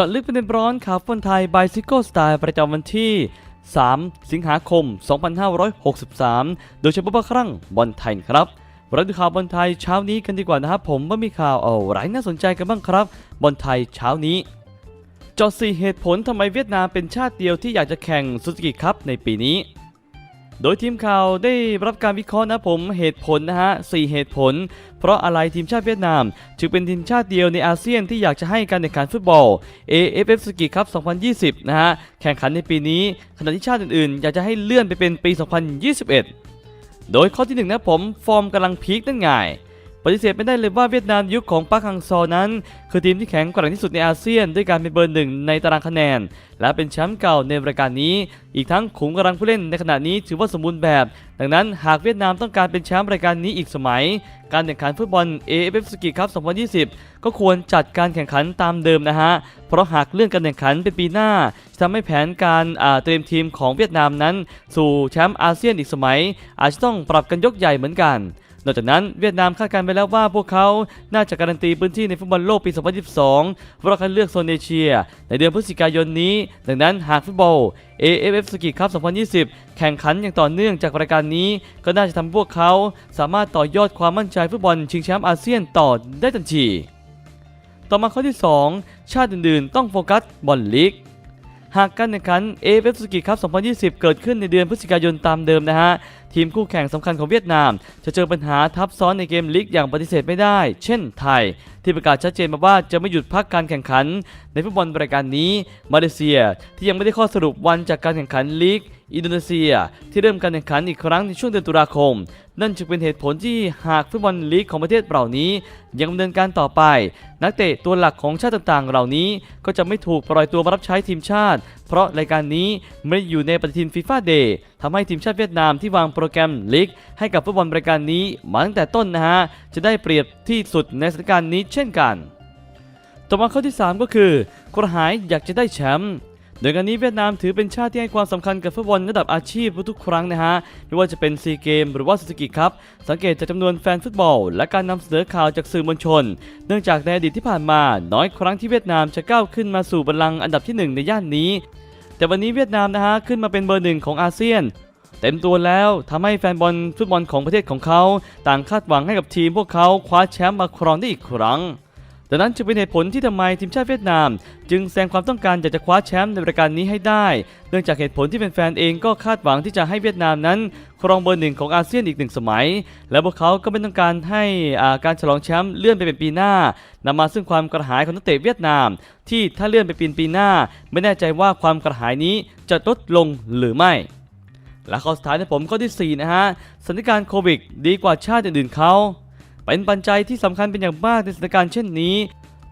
จาะลึกประเด็นร้อนข่าวฟุตบอลไทย b บซิโก้สไตล์ประจำวันที่ 3 สิงหาคม 2563 โดยเฉพาะครั้งบอลไทยครับเราดูข่าวบอลไทยเช้านี้กันดีกว่านะครับผมว่ามีข่าวอะไรน่าสนใจกันบ้างครับบอลไทยเช้านี้จาะสี่เหตุผลทำไมเวียดนามเป็นชาติเดียวที่อยากจะแข่งซูซูกิคัพในปีนี้ โดยทีมข่าวได้รับการวิเคราะห์นะผมเหตุผลนะฮะสี่เหตุผล เพราะอะไรทีมชาติเวียดนาม จึงเป็นทีมชาติเดียวในอาเซียนที่อยากจะให้การแข่งขันฟุตบอล AFF สกีคัพ2020 นะฮะแข่งขันในปีนี้ขณะที่ชาติอื่นๆ อยากจะให้เลื่อนไปเป็นปี 2021 โดยข้อที่หนึ่งนะผมฟอร์มกำลังพีคนั่นไง ฏิเสธไม่ได้เลยว่าเวียดนามยุคของปาร์คฮังซอนั้น คือทีมที่แข็งแกร่งที่สุดในอาเซียน ด้วยการเป็นเบอร์หนึ่งในตารางคะแนน และเป็นแชมป์เก่าในรายการนี้ อีกทั้งขุมกำลังผู้เล่นในขณะนี้ถือว่าสมบูรณ์แบบ ดังนั้นหากเวียดนามต้องการเป็นแชมป์รายการนี้อีกสมัย การแข่งขันฟุตบอล AFF สกีคัพ2020 ก็ควรจัดการแข่งขันตามเดิมนะฮะ เพราะหากเลื่อนการแข่งขันเป็นปีหน้าทำให้แผนการเตรียมทีมของเวียดนามนั้น สู่แชมป์อาเซียนอีกสมัย อาจจะต้องปรับกันยกใหญ่เหมือนกัน นอกจากนั้นเวียดนามคาดการณ์ไปแล้วว่าพวกเขาน่าจะการันตีพื้นที่ในฟุตบอลโลกปี 2022รอบคัดเลือกโซนเอเชีย ในเดือนพฤศจิกายนนี้ ดังนั้นหากฟุตบอล AFF สกีคัพ2020 แข่งขันอย่างต่อเนื่องจากรายการนี้ ก็น่าจะทำพวกเขาสามารถต่อยอดความมั่นใจฟุตบอลชิงแชมป์อาเซียนต่อได้ทันทีต่อมาข้อที่ 2 ชาติอื่นๆ ต้องโฟกัสบอลลีก หากการแข่งขันเอเวสกีคัพ2020 เกิดขึ้นในเดือนพฤศจิกายนตามเดิมนะฮะ ทีมคู่แข่งสำคัญของเวียดนาม จะเจอปัญหาทับซ้อนในเกมลีกอย่างปฏิเสธไม่ได้ เช่นไทย ที่ประกาศชัดเจนมาว่าจะไม่หยุดพักการแข่งขัน ในฟุตบอลรายการนี้ มาเลเซียที่ยังไม่ได้ข้อสรุปวันจากการแข่งขันลีก อินโดนีเซีย ที่เริ่มการแข่งขันอีกครั้งในช่วงเดือนตุลาคม นั่นจึงเป็นเหตุผลที่หากฟุตบอลลีกของประเทศเหล่านี้ยังดำเนินการต่อไป นักเตะตัวหลักของชาติต่างๆ เหล่านี้ก็จะไม่ถูกปล่อยตัวมารับใช้ทีมชาติ เพราะรายการนี้ไม่ได้อยู่ในปฏิทินฟีฟ่าเดย์ทำให้ทีมชาติเวียดนามที่วางโปรแกรมลีกให้กับฟุตบอลรายการนี้มาตั้งแต่ต้นนะฮะจะได้เปรียบที่สุดในสถานการณ์นี้เช่นกันต่อมาข้อที่ 3 ก็คือ กระหายอยากจะได้แชมป์ โดยการนี้เวียดนามถือเป็นชาติที่ให้ความสำคัญกับฟุตบอลระดับอาชีพทุกครั้งนะฮะไม่ว่าจะเป็นซีเกมหรือว่าซูซูกิครับสังเกตจากจำนวนแฟนฟุตบอล และการนำเสนอข่าวจากสื่อมวลชน เนื่องจากในอดีตที่ผ่านมา น้อยครั้งที่เวียดนามจะก้าวขึ้นมาสู่บัลลังก์อันดับที่หนึ่งในย่านนี้ แต่วันนี้เวียดนามนะฮะขึ้นมาเป็นเบอร์หนึ่งของอาเซียนเต็มตัวแล้วทำให้แฟนบอลฟุตบอลของประเทศของเขา ต่างคาดหวังให้กับทีมพวกเขาคว้าแชมป์มาครองได้อีกครั้ง ดังนั้นจึงเป็นเหตุผลที่ทำไมทีมชาติเวียดนาม จึงแสดงความต้องการอยากจะคว้าแชมป์ในรายการนี้ให้ได้ เนื่องจากเหตุผลที่เป็นแฟนๆเองก็คาดหวังที่จะให้เวียดนามนั้น ครองเบอร์หนึ่งของอาเซียนอีกหนึ่งสมัย และพวกเขาก็ไม่ต้องการให้อาการฉลองแชมป์เลื่อนไปเป็นปีหน้านำมาซึ่งความกระหายของนักเตะเวียดนาม ที่ถ้าเลื่อนไปเป็นปีหน้า ไม่แน่ใจว่าความกระหายนี้จะลดลงหรือไม่และข้อสุดท้ายในผมข้อที่4นะฮะสถานการณ์โควิด ดีกว่าชาติอื่นๆเขา เป็นปัจจัยที่สำคัญเป็นอย่างมากในสถานการณ์เช่นนี้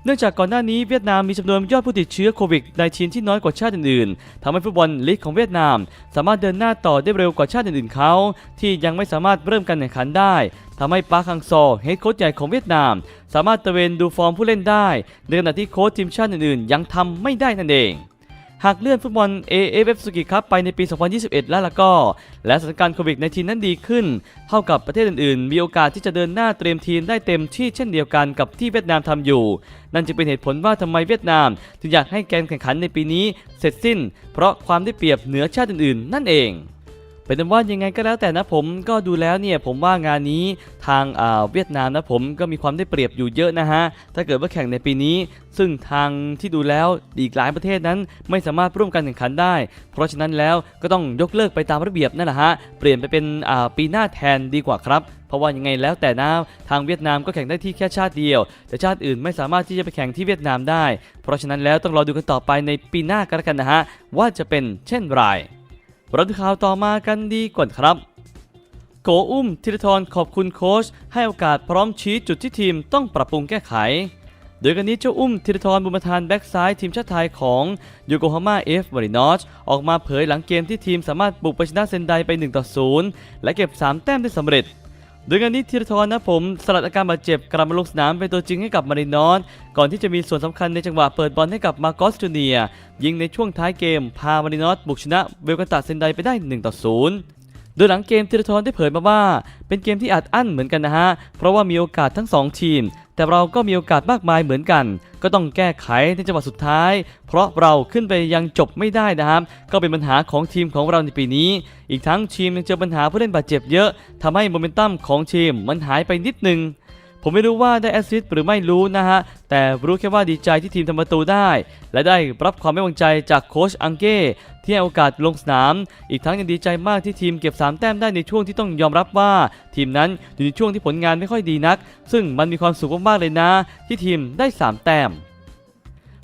เนื่องจากก่อนหน้านี้เวียดนามมีจำนวนยอดผู้ติดเชื้อโควิดในชีนที่น้อยกว่าชาติอื่นๆทำให้ฟุตบอลลีกของเวียดนาม สามารถเดินหน้าต่อได้เร็วกว่าชาติอื่นๆเขา ที่ยังไม่สามารถเริ่มการแข่งขันได้ทำให้ปาร์คฮังซอเฮดโค้ชใหญ่ของเวียดนาม สามารถตะเวนดูฟอร์มผู้เล่นได้ในขณะที่โค้ชทีมชาติอื่นๆ ยังทำไม่ได้นั่นเอง หากเลื่อนฟุตบอล AFF สุกิคับไปในปี 2021 แล้วล่ะก็ และสถานการณ์โควิดในทีนั้นดีขึ้น เท่ากับประเทศอื่นๆ มีโอกาสที่จะเดินหน้าเตรียมทีมได้เต็มที่เช่นเดียวกันกับที่เวียดนามทำอยู่ นั่นจึงเป็นเหตุผลว่าทำไมเวียดนามถึงอยากให้การแข่งขันในปีนี้เสร็จสิ้น เพราะความได้เปรียบเหนือชาติอื่นๆ นั่นเอง เป็นว่ายังไงก็แล้วแต่นะผมก็ดูแล้วเนี่ยผมว่างานนี้ทางอ่าเวียดนามนะผมก็มีความได้เปรียบอยู่เยอะนะฮะถ้าเกิดว่าแข่งในปีนี้ ซึ่งทางที่ดูแล้วอีกหลายประเทศนั้นไม่สามารถร่วมการแข่งขันได้ เพราะฉะนั้นแล้วก็ต้องยกเลิกไปตามระเบียบนั่นแหละฮะเปลี่ยนไปเป็นอ่าปีหน้าแทนดีกว่าครับเพราะว่ายังไงแล้วแต่นะทางเวียดนามก็แข่งได้ที่แค่ชาติเดียว แต่ชาติอื่นไม่สามารถที่จะไปแข่งที่เวียดนามได้ เพราะฉะนั้นแล้วต้องรอดูกันต่อไปในปีหน้ากันแล้วกันนะฮะว่าจะเป็นเช่นไร เราดูข่าวต่อมากันดีกว่าครับ โกอุ้มธีรทรขอบคุณโค้ชให้โอกาสพร้อมชี้จุดที่ทีมต้องปรับปรุงแก้ไข โดยกันนี้เจ้าอุ้มธีรทรบุญมาทานแบ็กซ้ายทีมชาติไทยของยูโกฮาม่าเอฟวารินอชออกมาเผยหลังเกมที่ทีมสามารถบุกไปชนะเซนไดไป1ต่อ0และเก็บ 3 แต้มได้สำเร็จ โดยงานนี้ธีรทรนะผมสลัดอาการบาดเจ็บกลับมาลงสนามเป็นตัวจริงให้กับมารินอนก่อนที่จะมีส่วนสำคัญในจังหวะเปิดบอลให้กับมาโกสจูเนียยิงในช่วงท้ายเกม พามารินอสบุกชนะเวลกาตาเซนไดไปได้1ต่อ0 โดยหลังเกมธีรทรได้เผยมาว่า เป็นเกมที่อัดอั้นเหมือนกันนะฮะ เพราะว่ามีโอกาสทั้ง 2 ทีม แต่เราก็มีโอกาสมากมายเหมือนกัน ก็ต้องแก้ไขในจังหวะสุดท้าย เพราะเราขึ้นไปยังจบไม่ได้นะครับ ก็เป็นปัญหาของทีมของเราในปีนี้ อีกทั้งทีมยังเจอปัญหาผู้เล่นบาดเจ็บเยอะทำให้โมเมนตัมของทีมมันหายไปนิดนึง ผมไม่รู้ว่าได้แอสซิสต์หรือไม่รู้นะฮะ แต่รู้แค่ว่าดีใจที่ทีมทำประตูได้ และได้รับความไว้วางใจจากโค้ชอังเก้ที่ให้โอกาสลงสนาม อีกทั้งยังดีใจมากที่ทีมเก็บ 3 แต้มได้ในช่วงที่ต้องยอมรับว่า ทีมนั้นอยู่ในช่วงที่ผลงานไม่ค่อยดีนัก ซึ่งมันมีความสุขมากๆเลยนะ ที่ทีมได้ 3 แต้ม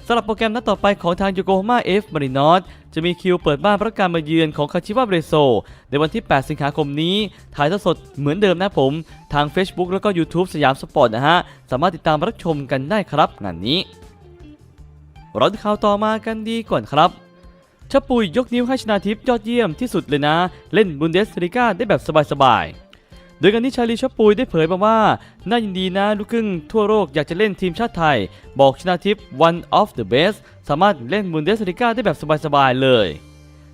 สำหรับโปรแกรมนัดต่อไปของทางโยโกฮาม่าเอฟมารินอสจะมีคิวเปิดบ้านรับการมาเยือนของคาชิวาเบรโซ ในวันที่ 8 สิงหาคมนี้ ถ่ายทอดสดเหมือนเดิมนะผม ทาง Facebook แล้วก็ YouTube สยามสปอร์ตนะฮะ สามารถติดตามรับชมกันได้ครับงานนี้เราดูข่าวต่อมากันดีก่อนครับชะปุยยกนิ้วให้ชนาทิพย์ยอดเยี่ยมที่สุดเลยนะ เล่นบุนเดสลิก้าได้แบบสบายๆ โดยการที่ชาลีชอปุยได้เผยมาว่า น่ายินดีนะลูกครึ่งทั่วโลกอยากจะเล่นทีมชาติไทย บอกชนาทิพย์ one of the best สามารถเล่นบุนเดสลิก้าได้แบบสบายๆเลย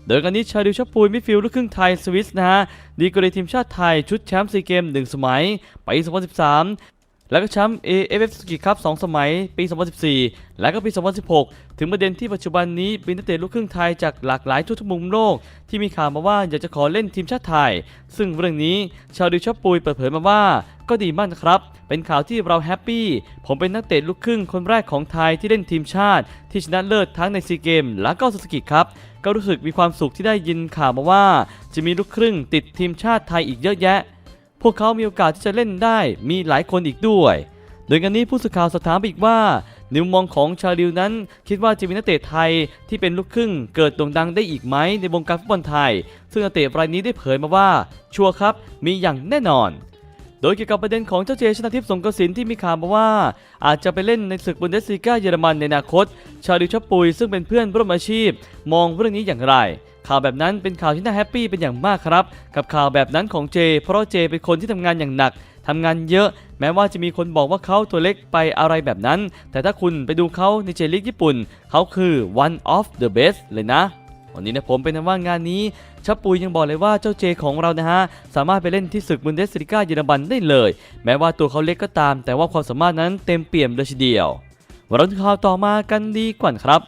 โดยการนี้ชาลิวชอปุยมิฟิลลูกครึ่งไทยสวิสนะฮะดีกรีทีมชาติไทยชุดแชมป์ซีเกม1สมัยปี2013 แล้วก็แชมป์ AFF สกีคัพ2สมัย ปี 2014 และก็ปี 2016 ถึงประเด็นที่ปัจจุบันนี้เป็นนักเตะลูกครึ่งไทยจากหลากหลายทั่วทุกมุมโลก ที่มีข่าวมาว่าอยากจะขอเล่นทีมชาติไทย ซึ่งเรื่องนี้ชาวดิวชอปปุยเปิดเผยมาว่า ก็ดีมากนะครับ เป็นข่าวที่เราแฮปปี้ ผมเป็นนักเตะลูกครึ่งคนแรกของไทยที่เล่นทีมชาติ ที่ชนะเลิศทั้งในซีเกมและก็สุสกิครับก็รู้สึกมีความสุขที่ได้ยินข่าวมาว่า จะมีลูกครึ่งติดทีมชาติไทยอีกเยอะแยะ พวกเขามีโอกาสที่จะเล่นได้มีหลายคนอีกด้วย โดยงานนี้ผู้สื่อข่าวสถามอีกว่านมุมมองของชาลิวนั้น คิดว่าจะมีนักเตะไทยที่เป็นลูกครึ่งเกิดโด่งดังได้อีกไหมในวงการฟุตบอลไทย ซึ่งนักเตะรายนี้ได้เผยมาว่า ชัวร์ครับ มีอย่างแน่นอน โดยเกี่ยวกับประเด็นของเจ้าเจชนาทิพย์สงกระสินที่มีข่าวมาว่า อาจจะไปเล่นในศึกบุนเดสลีกาเยอรมันในอนาคต ชาลิวชปุยซึ่งเป็นเพื่อนร่วมอาชีพ มองเรื่องนี้อย่างไร ข่าวแบบนั้นเป็นข่าวที่น่าแฮปปี้เป็นอย่างมากครับ กับข่าวแบบนั้นของเจ เพราะเจเป็นคนที่ทำงานอย่างหนักทำงานเยอะ แม้ว่าจะมีคนบอกว่าเขาตัวเล็กไปอะไรแบบนั้น แต่ถ้าคุณไปดูเขาในเจลีกญี่ปุ่น เขาคือ one of the best เลยนะวันนี้นะผมเป็นว่างานนี้ชับปุยยังบอกเลยว่าเจ้าเจของเรานะฮะ สามารถไปเล่นที่ศึกบุนเดสลิก้าเยอรมันได้เลย แม้ว่าตัวเขาเล็กก็ตาม แต่ว่าความสามารถนั้นเต็มเปี่ยมเลยทีเดียวเราข่าวต่อมากันดีกว่าครับ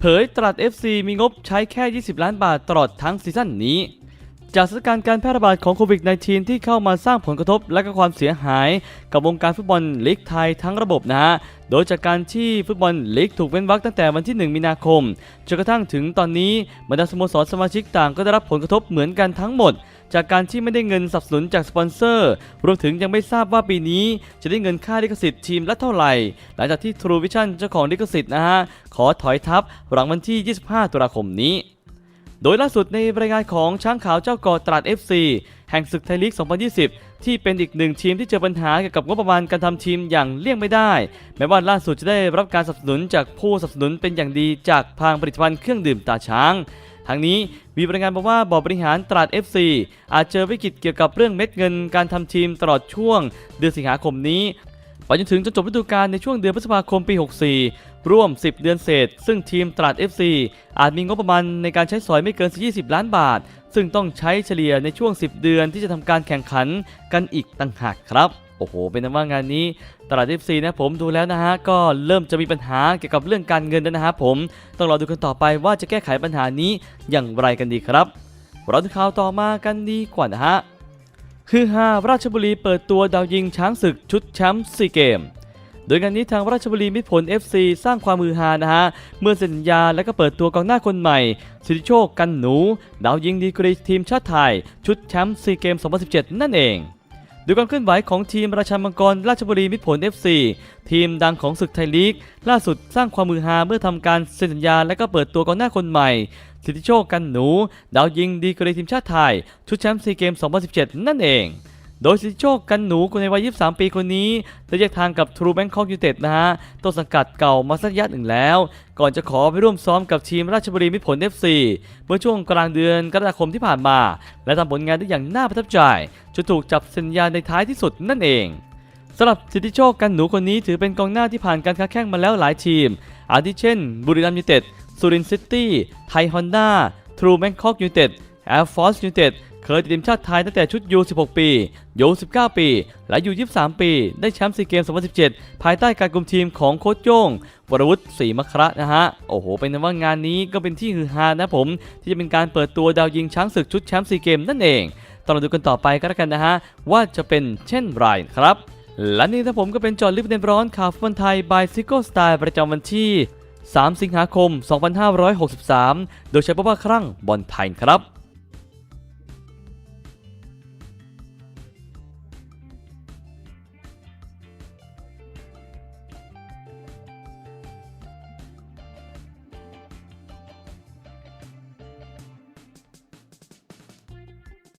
เผยตลาด FC มีงบใช้แค่ 20 ล้านบาทตลอดทั้งซีซั่นนี้ จากสถานการณ์การแพร่ระบาดของโควิด -19 ที่เข้ามาสร้างผลกระทบและก็ความเสียหาย กับวงการฟุตบอลลีกไทยทั้งระบบนะฮะ โดยจากการที่ฟุตบอลลีกถูกเว้นวรรคตั้งแต่วันที่ 1 มีนาคมจนกระทั่งถึงตอนนี้บรรดาสโมสรสมาชิกต่างก็ได้รับผลกระทบเหมือนกันทั้งหมด จากการที่ไม่ได้เงินสนับสนุนจากสปอนเซอร์รวมถึงยังไม่ทราบว่าปีนี้จะได้เงินค่าลิขสิทธิ์ทีมละเท่าไหร่ หลังจากที่ True Vision เจ้าของลิขสิทธิ์นะฮะขอถอยทับหลังวันที่ 25 ตุลาคมนี้ โดยล่าสุดในรายงานของช้างขาวเจ้ากอตราด FC แห่งศึกไทยลีก 2020 ที่เป็นอีกหนึ่งทีมที่เจอปัญหาเกี่ยวกับงบประมาณการทำทีมอย่างเลี่ยงไม่ได้ แม้ว่าล่าสุดจะได้รับการสนับสนุนจากผู้สนับสนุนเป็นอย่างดีจากทางผลิตภัณฑ์เครื่องดื่มตาช้าง ทางนี้มีรายงานมาว่าบอร์ดบริหารตราด FC อาจเจอวิกฤตเกี่ยวกับเรื่องเม็ดเงินการทำทีมตลอดช่วง เดือนสิงหาคมนี้ไปจนถึงจนจบฤดูกาลในช่วงเดือนพฤษภาคมปี 64 ร่วม 10 เดือนเศษ ซึ่งทีมตราด FC อาจมีงบประมาณในการใช้สอยไม่เกิน 20 ล้านบาท ซึ่งต้องใช้เฉลี่ยในช่วง 10 เดือนที่จะทำการแข่งขันกันอีกต่างหากครับ โอ้โห เป็นอันว่างานนี้ตลาด FC นะผมดูแล้วนะฮะ ก็เริ่มจะมีปัญหาเกี่ยวกับเรื่องการเงินแล้วนะฮะผม ต้องรอดูกันต่อไปว่าจะแก้ไขปัญหานี้อย่างไรกันดีครับเราดูข่าวต่อมากันดีกว่านะฮะคือฮาราชบุรีเปิดตัวดาวยิงช้างศึกชุดแชมป์ซีเกมโดยงานนี้ทางราชบุรีมิตรผล FC สร้างความมือฮานะฮะ เมื่อเซ็นสัญญาและก็เปิดตัวกองหน้าคนใหม่ สิทธิโชคกันหนู ดาวยิงดีกรีทีมชาติไทย ชุดแชมป์ซีเกม 2017 นั่นเอง ดูความเคลื่อนไหวของทีมราชามังกรราชบุรีมิตรผล FC ทีมดังของศึกไทยลีก ล่าสุดสร้างความมือฮาเมื่อทำการเซ็นสัญญาและก็เปิดตัวกองหน้าคนใหม่ สิทธิโชคกันหนู ดาวยิงดีกรีทีมชาติไทย ชุดแชมป์ซีเกม 2017 นั่นเอง โดยสิโชคกันหนูคนในวัย 23 ปีคนนี้ได้แยกทางกับ True Bangkok United นะฮะต้นสังกัดเก่ามาสักระยะหนึ่งแล้ว ก่อนจะขอไปร่วมซ้อมกับทีมราชบุรีมิตรผล FC เมื่อช่วงกลางเดือนกรกฎาคมที่ผ่านมา และทำผลงานได้อย่างน่าประทับใจจนถูกจับสัญญาในท้ายที่สุดนั่นเองสำหรับสิทธิโชคกันหนูคนนี้ถือเป็นกองหน้าที่ผ่านการค้าแข่งมาแล้วหลายทีม อาทิเช่น บุรีรัมย์ยูไนเต็ดสุรินทร์ซิตี้ไทยฮอนด้าทรูแบงคอกยูไนเต็ดแอร์ฟอร์สยูไนเต็ด เคยติดทีมชาติไทยตั้งแต่ชุดยู16 ปียู19 ปี และยู23 ปี ได้แชมป์ซีเกม 2017 ภายใต้การกุมทีมของโค้ชโย่งวรวุฒิศรีมคระนะฮะ โอ้โห เป็นว่างานนี้ก็เป็นที่ฮือฮานะผม ที่จะเป็นการเปิดตัวดาวยิงช้างศึกชุดแชมป์ซีเกมนั่นเองต้องดูกันต่อไปก็แล้วกันนะฮะ ว่าจะเป็นเช่นไรครับ และนี่ถ้าผมก็เป็นจอดลิฟต์เนร้อนข่าวฟุตบอลไทยบายซิโก้สไตล์ประจำวันที่ 3 สิงหาคม 2563 โดยใช้พบว่าครั้งบอลไทยครับ